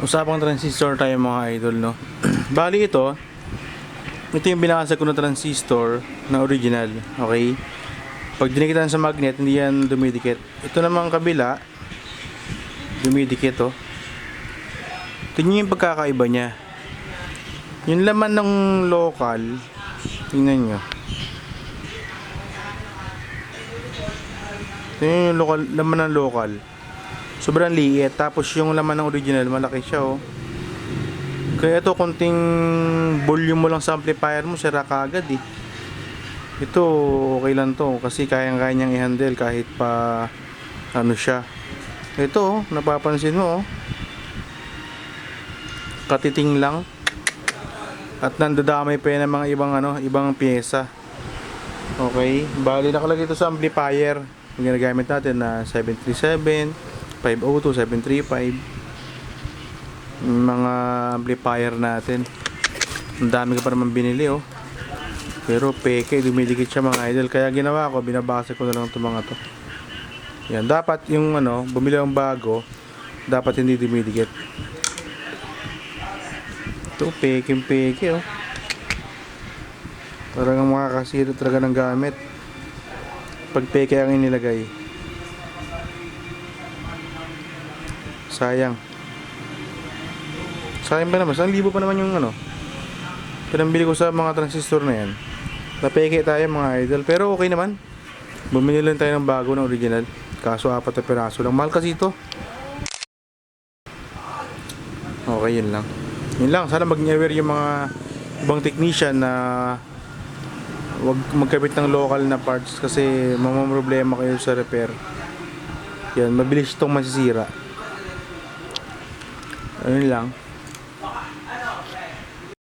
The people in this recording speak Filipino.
Usapang transistor tayo mga idol, no? Bali ito, ito yung binakasag ko na transistor na original, okay? Pag dinikitan sa magnet, hindi yan dumidikit. Ito namang kabila, dumidikit, oh. Tingnan yung pagkakaiba niya. Yung laman ng local, tingnan nyo. Tingnan yung local, laman ng local. Sobrang liit. Tapos yung laman ng original, malaki siya oh. Kaya ito, konting volume mo lang sa amplifier mo, sira ka agad eh. Ito, okay lang to. Kasi kayang-kaya niyang i-handle kahit pa ano siya. Ito, oh, napapansin mo oh. Katiting lang. At nandadamay pa yan ng mga ibang ano, ibang pyesa. Okay, bali nakalagay ito sa amplifier. Yung ginagamit natin na 737, 502, 735. Yung mga amplifier natin. Ang dami ka pa naman binili oh. Pero peke, dumidikit siya mga idol. Kaya ginawa ko, binabasa ko na lang itong mga to. Yan, dapat yung ano, bumili ang bago, dapat hindi dumidikit. Ito, peke peke oh. Parang ang makakasira talaga ng gamit. Pag peke ang inilagay. Sayang. Sayang pa naman. Isang libo pa naman yung ano. Pinambili ko sa mga transistor na yan. Napeke tayo mga idol. Pero okay naman. Bumili lang tayo ng bago na original. Kaso apat na piraso lang. Mahal kasi ito. Okay, yun lang. Yun lang. Sana mag-aware yung mga ibang technician na wag magkabit ng local na parts kasi mamamroblema kayo sa repair. Yan, mabilis itong masisira. Ayun lang.